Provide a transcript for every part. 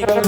যমুনাই গো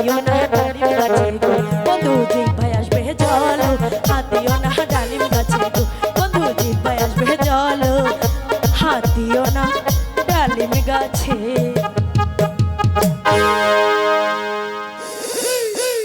হাতিও না ডালিম গাছে। বন্ধু যে ভাই আসবে চলো হাতিও না ডালিম গাছে। বন্ধু যে ভাই আসবে চলো হাতিও না, ডালিম গাছে